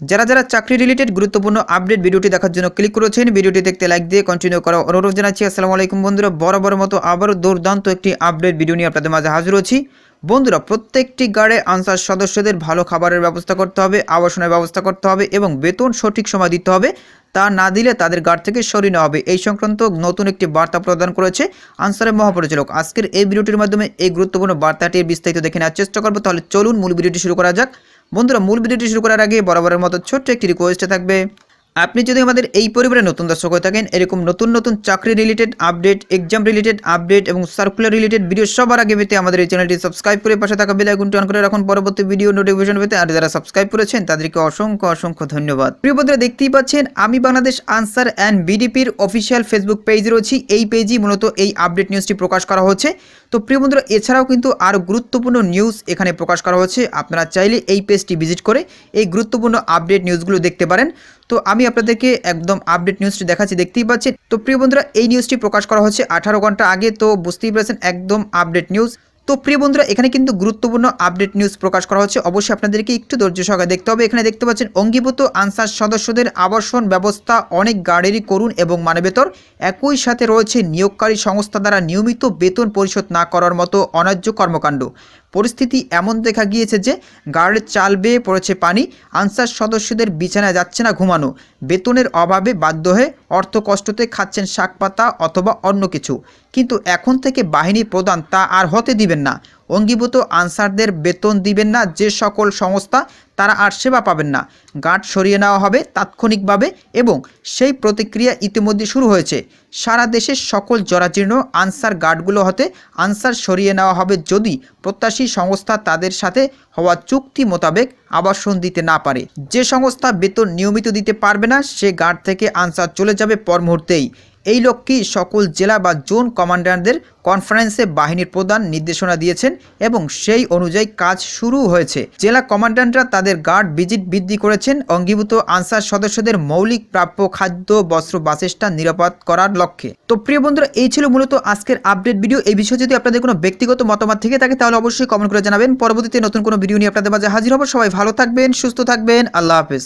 যারা যারা চাকরি রিলেটেড গুরুত্বপূর্ণ আপডেট ভিডিওটি দেখার জন্য ক্লিক করেছেন ভিডিওটি দেখতে লাইক দিয়ে কন্টিনিউ করা অনুরোধ জানাচ্ছি। আসসালামু আলাইকুম বন্ধুরা বরাবর মতো আবারও দুর্দান্ত একটি আপডেট ভিডিও নিয়ে আপনাদের মাঝে হাজির হচ্ছি। বন্ধুরা, প্রত্যেকটি গার্ডে আনসার সদস্যদের ভালো খাবারের ব্যবস্থা করতে হবে, আবাসনের ব্যবস্থা করতে হবে এবং বেতন সঠিক সময় দিতে হবে। তা না দিলে তাদের গার্ড থেকে সরিয়ে নেওয়া হবে। এই সংক্রান্ত নতুন একটি বার্তা প্রদান করেছে আনসারের মহাপরিচালক। আজকের এই ভিডিওটির মাধ্যমে এই গুরুত্বপূর্ণ বার্তাটির বিস্তারিত দেখে নেওয়ার চেষ্টা করব। তাহলে চলুন মূল ভিডিওটি শুরু করা যাক। বন্ধুরা মূল ভিডিওটি শুরু করার আগে বরাবরের মতো ছোট্ট একটি রিকোয়েস্টে থাকবে। আপনি যদি আমাদের এই পরিবারে নতুন দর্শক হয়ে থাকেন, এরকম নতুন নতুন চাকরি related update exam related update এবং সার্কুলার রিলেটেড ভিডিও সবার আগে পেতে আমাদের এই চ্যানেলটি সাবস্ক্রাইব করে পাশে থাকা আইকনটি অন করে রাখুন। পরবর্তী ভিডিও নোটিফিকেশন পেতে আর যারা সাবস্ক্রাইব করেছেন, তাদেরকে অসংখ্য অসংখ্য ধন্যবাদ। প্রিয় বন্ধুরা, দেখতেই পাচ্ছেন, আমি বাংলাদেশ আনসার অ্যান্ড বিডিপির অফিসিয়াল ফেসবুক পেজ রয়েছে। এই পেজই মূলত এই আপডেট নিউজটি প্রকাশ করা হচ্ছে। তো প্রিয় বন্ধুরা, এছাড়াও কিন্তু আরও গুরুত্বপূর্ণ নিউজ এখানে প্রকাশ করা হচ্ছে। আপনারা চাইলে এই পেজটি ভিজিট করে এই গুরুত্বপূর্ণ আপডেট নিউজগুলো দেখতে পারেন। তো আমি আপনাদেরকে একদম আপডেট নিউজটি দেখাচ্ছি, দেখতেই পাচ্ছেন। তো প্রিয় বন্ধুরা, এই নিউজটি প্রকাশ করা হচ্ছে আঠারো ঘণ্টা আগে, তো বুঝতেই পেরেছেন, একদম আপডেট নিউজ তো প্রিয় বন্ধুরা, এখানে কিন্তু গুরুত্বপূর্ণ আপডেট নিউজ প্রকাশ করা হচ্ছে। অবশ্যই আপনাদেরকে একটু ধৈর্য সহকারে দেখতে হবে। এখানে দেখতে পাচ্ছেন, অঙ্গীভূত আনসার সদস্যদের আবাসন ব্যবস্থা অনেক গাড়িরই করুন এবং মানবেতর। একই সাথে রয়েছে নিয়োগকারী সংস্থা দ্বারা নিয়মিত বেতন পরিশোধ না করার মতো অন্যায্য কর্মকাণ্ড। পরিস্থিতি এমন দেখা গিয়েছে যে গার্ডের চাল বেয়ে পড়েছে পানি। আনসার সদস্যদের বিছানায় যাচ্ছে না ঘুমানো। বেতনের অভাবে বাধ্য হয়ে অর্থ কষ্টতে খাচ্ছেন শাকপাতা অথবা অন্য কিছু। কিন্তু এখন থেকে বাহিনী প্রদান তা আর হতে দিবেন না। অঙ্গীভূত আনসারদের বেতন দিবেন না, যে সকল সংস্থা তারা আর সেবা পাবেন না। গার্ড সরিয়ে নেওয়া হবে তাৎক্ষণিকভাবে এবং সেই প্রতিক্রিয়া ইতিমধ্যে শুরু হয়েছে। সারা দেশের সকল জরাজীর্ণ আনসার গার্ডগুলো হতে আনসার সরিয়ে নেওয়া হবে যদি প্রত্যাশী সংস্থা তাদের সাথে হওয়া চুক্তি মোতাবেক আবাসন দিতে না পারে। যে সংস্থা বেতন নিয়মিত দিতে পারবে না, সে গার্ড থেকে আনসার চলে যাবে পর মুহূর্তেই। এই লক্ষ্যেই সকল জেলা বা জোন কমান্ডারদের কনফারেন্সে বাহিনীর প্রদান নির্দেশনা দিয়েছেন এবং সেই অনুযায়ী কাজ শুরু হয়েছে। জেলা কমান্ডান্টরা তাদের গার্ড ভিজিট বৃদ্ধি করেছেন। অঙ্গীভূত আনসার সদস্যদের মৌলিক প্রাপ্য খাদ্য, বস্ত্র বাসস্থান নিরাপদ করার লক্ষ্যে। তো প্রিয় বন্ধুরা, এই ছিল মূলত আজকের আপডেট ভিডিও। এই বিষয়ে যদি আপনাদের কোনো ব্যক্তিগত মতামত থেকে থাকে, তাহলে অবশ্যই কমেন্ট করে জানাবেন। পরবর্তীতে নতুন কোনো ভিডিও নিয়ে আপনাদের মাঝে হাজির হব। সবাই ভালো থাকবেন, সুস্থ থাকবেন। আল্লাহ হাফেজ।